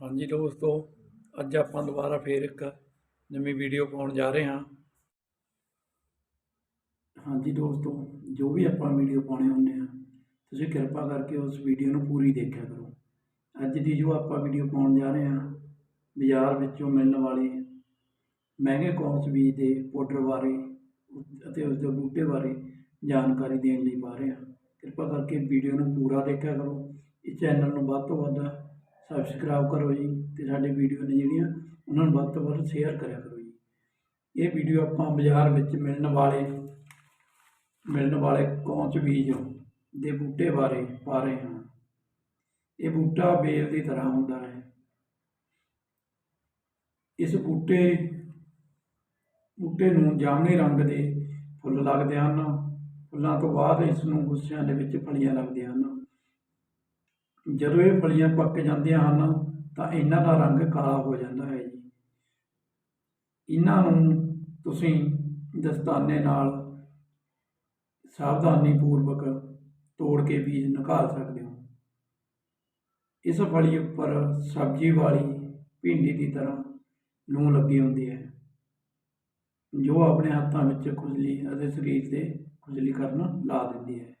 ਹਾਂਜੀ ਦੋਸਤੋ, ਅੱਜ ਆਪਾਂ ਦੁਬਾਰਾ ਫੇਰ ਇੱਕ ਨਵੀਂ ਵੀਡੀਓ ਪਾਉਣ ਜਾ ਰਹੇ ਹਾਂ। ਹਾਂਜੀ ਦੋਸਤੋ, ਜੋ ਵੀ ਆਪਾਂ ਵੀਡੀਓ ਪਾਉਣੇ ਹੁੰਦੇ ਆ ਤੁਸੀਂ ਕਿਰਪਾ ਕਰਕੇ ਉਸ ਵੀਡੀਓ ਨੂੰ ਪੂਰੀ ਦੇਖਿਆ ਕਰੋ। ਅੱਜ ਦੀ ਜੋ ਆਪਾਂ ਵੀਡੀਓ ਪਾਉਣ ਜਾ ਰਹੇ ਹਾਂ, ਬਾਜ਼ਾਰ ਵਿੱਚੋਂ ਮਿਲਣ ਵਾਲੇ ਮਹਿੰਗੇ ਕੌਮਸ ਬੀਜ ਦੇ ਪਾਊਡਰ ਬਾਰੇ ਅਤੇ ਉਸ ਦੇ ਬੂਟੇ ਬਾਰੇ ਜਾਣਕਾਰੀ ਦੇਣ ਲਈ ਪਾ ਰਹੇ ਹਾਂ। ਕਿਰਪਾ ਕਰਕੇ ਵੀਡੀਓ ਨੂੰ ਪੂਰਾ ਦੇਖਿਆ ਕਰੋ। ਇਸ ਚੈਨਲ ਨੂੰ ਵੱਧ ਤੋਂ ਵੱਧ ਸਬਸਕ੍ਰਾਈਬ ਕਰੋ ਜੀ ਤੇ ਸਾਡੇ ਵੀਡੀਓ ਨੇ ਜਿਹੜੀਆਂ ਉਹਨਾਂ ਨੂੰ ਵੱਧ ਤੋਂ ਵੱਧ ਸ਼ੇਅਰ ਕਰਿਆ ਕਰੋ ਜੀ। ਇਹ ਵੀਡੀਓ ਆਪਾਂ ਬਾਜ਼ਾਰ ਵਿੱਚ ਮਿਲਣ ਵਾਲੇ ਮਿਲਣ ਵਾਲੇ ਕੌਂਚ ਬੀਜ ਦੇ ਬੂਟੇ ਬਾਰੇ ਪਾ ਰਹੇ ਹਾਂ। ਇਹ ਬੂਟਾ ਬੇਲ ਦੀ ਤਰ੍ਹਾਂ ਹੁੰਦਾ ਹੈ। ਇਸ ਬੂਟੇ ਬੂਟੇ ਨੂੰ ਜਾਮਨੀ ਰੰਗ ਦੇ ਫੁੱਲ ਲੱਗਦੇ ਹਨ। ਫੁੱਲਾਂ ਤੋਂ ਬਾਅਦ ਇਸ ਨੂੰ ਗੁੱਸਿਆਂ ਦੇ ਵਿੱਚ ਫਲੀਆਂ ਲੱਗਦੀਆਂ ਹਨ। ਜਦੋਂ ਇਹ ਫਲੀਆਂ ਪੱਕ ਜਾਂਦੀਆਂ ਹਨ, ਤਾਂ ਇਹਨਾਂ ਦਾ ਰੰਗ ਕਾਲਾ ਹੋ ਜਾਂਦਾ ਹੈ ਜੀ। ਇਹਨਾਂ ਨੂੰ ਤੁਸੀਂ ਦਸਤਾਨੇ ਨਾਲ ਸਾਵਧਾਨੀ ਪੂਰਵਕ ਤੋੜ ਕੇ ਬੀਜ ਨਿਕਾਲ ਸਕਦੇ ਹੋ। ਇਸ ਫਲੀ ਉੱਪਰ ਸਬਜ਼ੀ ਵਾਲੀ ਭਿੰਡੀ ਦੀ ਤਰ੍ਹਾਂ ਲੂਣ ਲੱਗੀ ਹੁੰਦੀ ਹੈ। ਜੋ ਆਪਣੇ ਹੱਥਾਂ ਵਿੱਚ ਖੁਜਲੀ ਅਤੇ ਸਰੀਰ ਤੇ ਖੁਜਲੀ ਕਰਨ ਲਾ ਦਿੰਦੀ ਹੈ।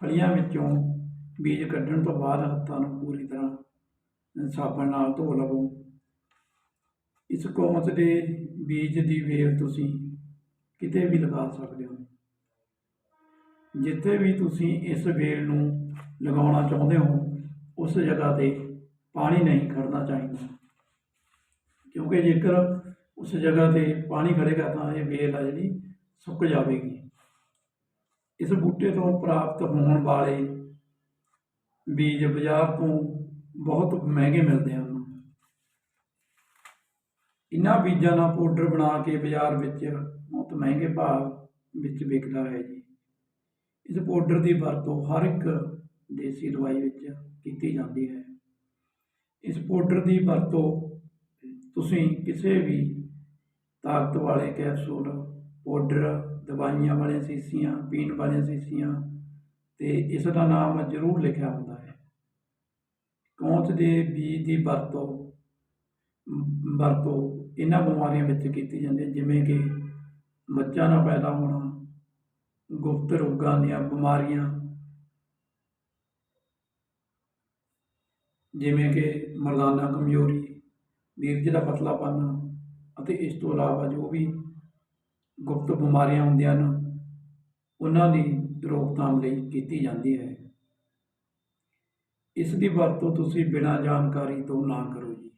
ਫਲੀਆਂ ਵਿੱਚੋਂ ਬੀਜ ਕੱਢਣ ਤੋਂ ਬਾਅਦ ਹੱਥਾਂ ਨੂੰ ਪੂਰੀ ਤਰ੍ਹਾਂ ਸਾਬਣ ਨਾਲ ਧੋ ਲਵੋ। ਇਸ ਕੌਂਸ ਦੇ ਬੀਜ ਦੀ ਵੇਲ ਤੁਸੀਂ ਕਿਤੇ ਵੀ ਲਗਾ ਸਕਦੇ ਹੋ। ਜਿੱਥੇ ਵੀ ਤੁਸੀਂ ਇਸ ਵੇਲ ਨੂੰ ਲਗਾਉਣਾ ਚਾਹੁੰਦੇ ਹੋ, ਉਸ ਜਗ੍ਹਾ ਤੇ ਪਾਣੀ ਨਹੀਂ ਖੜਨਾ ਚਾਹੀਦਾ। ਕਿਉਂਕਿ ਜੇਕਰ ਉਸ ਜਗ੍ਹਾ ਤੇ ਪਾਣੀ ਖੜੇਗਾ ਤਾਂ ਇਹ ਵੇਲ ਆ ਜਿਹੜੀ ਸੁੱਕ ਜਾਵੇਗੀ। ਇਸ ਬੂਟੇ ਤੋਂ ਪ੍ਰਾਪਤ ਹੋਣ ਵਾਲੇ ਬੀਜ ਬਾਜ਼ਾਰ ਤੋਂ ਬਹੁਤ ਮਹਿੰਗੇ ਮਿਲਦੇ ਹਨ। ਇਹਨਾਂ ਬੀਜਾਂ ਦਾ ਪਾਊਡਰ ਬਣਾ ਕੇ ਬਾਜ਼ਾਰ ਵਿੱਚ ਬਹੁਤ ਮਹਿੰਗੇ ਭਾਅ ਵਿੱਚ ਵਿਕਦਾ ਹੈ ਜੀ। ਇਸ ਪਾਊਡਰ ਦੀ ਵਰਤੋਂ ਹਰ ਇੱਕ ਦੇਸੀ ਦਵਾਈ ਵਿੱਚ ਕੀਤੀ ਜਾਂਦੀ ਹੈ। ਇਸ ਪਾਊਡਰ ਦੀ ਵਰਤੋਂ ਤੁਸੀਂ ਕਿਸੇ ਵੀ ਤਾਕਤ ਵਾਲੇ ਕੈਪਸੂਲ, ਪਾਊਡਰ, ਦਵਾਈਆਂ ਵਾਲੀਆਂ ਸੀਸੀਆਂ, ਪੀਣ ਵਾਲੀਆਂ ਸੀਸੀਆਂ ਤੇ ਇਸ ਦਾ ਨਾਮ ਜ਼ਰੂਰ ਲਿਖਿਆ ਹੁੰਦਾ ਹੈ। ਕੌਂਚ ਦੇ ਬੀਜ ਦੀ ਵਰਤੋਂ ਵਰਤੋਂ ਇਹਨਾਂ ਬਿਮਾਰੀਆਂ ਵਿੱਚ ਕੀਤੀ ਜਾਂਦੀ ਹੈ, ਜਿਵੇਂ ਕਿ ਮੱਝਾਂ ਦਾ ਪੈਦਾ ਹੋਣਾ, ਗੁਪਤ ਰੋਗਾਂ ਦੀਆਂ ਬਿਮਾਰੀਆਂ, ਜਿਵੇਂ ਕਿ ਮਰਦਾਨਾ ਕਮਜ਼ੋਰੀ ਵੀਰਜ ਦਾ ਪਤਲਾਪਨ ਅਤੇ ਇਸ ਤੋਂ ਇਲਾਵਾ ਜੋ ਵੀ ਗੁਪਤ ਬਿਮਾਰੀਆਂ ਹੁੰਦੀਆਂ ਹਨ, ਉਹਨਾਂ ਦੀ ਰੋਕਥਾਮ ਲਈ ਕੀਤੀ ਜਾਂਦੀ ਹੈ। ਇਸ ਦੀ ਵਰਤੋਂ ਤੁਸੀਂ ਬਿਨਾਂ ਜਾਣਕਾਰੀ ਤੋਂ ਨਾ ਕਰੋ ਜੀ।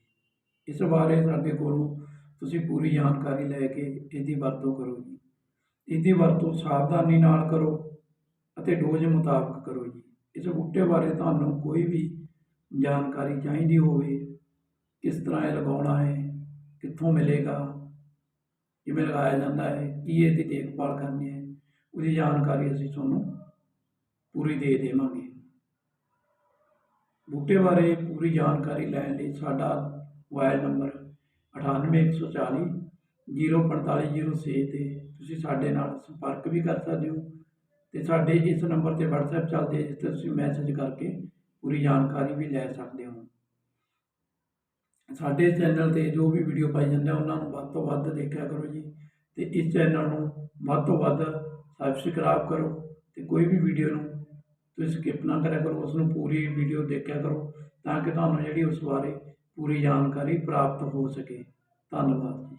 ਇਸ ਬਾਰੇ ਸਾਡੇ ਕੋਲੋਂ ਤੁਸੀਂ ਪੂਰੀ ਜਾਣਕਾਰੀ ਲੈ ਕੇ ਇਹਦੀ ਵਰਤੋਂ ਕਰੋ ਜੀ। ਇਸ ਵਰਤੋਂ ਸਾਵਧਾਨੀ ਨਾਲ ਕਰੋ ਅਤੇ ਡੋਜ਼ ਮੁਤਾਬਕ ਕਰੋ ਜੀ। ਇਸ ਬੂਟੇ ਬਾਰੇ ਤੁਹਾਨੂੰ ਕੋਈ ਵੀ ਜਾਣਕਾਰੀ ਚਾਹੀਦੀ ਹੋਵੇ, ਕਿਸ ਤਰ੍ਹਾਂ ਇਹ ਲਗਾਉਣਾ ਹੈ, ਕਿੱਥੋਂ ਮਿਲੇਗਾ, ਕਿਵੇਂ ਲਗਾਇਆ ਜਾਂਦਾ ਹੈ, ਕੀ ਇਹਦੀ ਦੇਖਭਾਲ ਕਰਨੀ ਹੈ ਉਹਦੀ ਜਾਣਕਾਰੀ ਅਸੀਂ ਤੁਹਾਨੂੰ ਪੂਰੀ ਦੇ ਦੇਵਾਂਗੇ। ਬੂਟੇ ਬਾਰੇ ਪੂਰੀ ਜਾਣਕਾਰੀ ਲੈਣ ਲਈ ਸਾਡਾ ਮੋਬਾਈਲ ਨੰਬਰ 98140 04506 ਤੇ ਤੁਸੀਂ ਸਾਡੇ ਨਾਲ ਸੰਪਰਕ ਵੀ ਕਰ ਸਕਦੇ ਹੋ ਤੇ ਸਾਡੇ ਇਸ ਨੰਬਰ ਤੇ WhatsApp ਚੱਲਦੇ ਹੈ ਜਿਸ ਤੇ ਤੁਸੀਂ ਮੈਸੇਜ ਕਰਕੇ ਪੂਰੀ ਜਾਣਕਾਰੀ ਵੀ ਲੈ ਸਕਦੇ ਹੋ। ਸਾਡੇ ਚੈਨਲ ਤੇ ਜੋ ਵੀ ਵੀਡੀਓ ਪਾਈ ਜਾਂਦੇ, ਉਹਨਾਂ ਨੂੰ ਵੱਧ ਤੋਂ ਵੱਧ ਦੇਖਿਆ ਕਰੋ ਜੀ। ਤੇ ਇਸ ਚੈਨਲ ਨੂੰ ਵੱਧ ਤੋਂ ਵੱਧ ਸਬਸਕ੍ਰਾਈਬ ਕਰੋ ਤੇ ਕੋਈ ਵੀ ਵੀਡੀਓ ਨੂੰ ਤੁਸੀਂ ਸਕਿਪ ਨਾ ਕਰਿਆ ਕਰੋ ਉਸ ਨੂੰ ਪੂਰੀ ਵੀਡੀਓ ਦੇਖਿਆ ਕਰੋ ਤਾਂ ਕਿ ਤੁਹਾਨੂੰ ਜਿਹੜੀ ਉਸ ਬਾਰੇ ਪੂਰੀ ਜਾਣਕਾਰੀ ਪ੍ਰਾਪਤ ਹੋ ਸਕੇ। ਧੰਨਵਾਦ ਜੀ।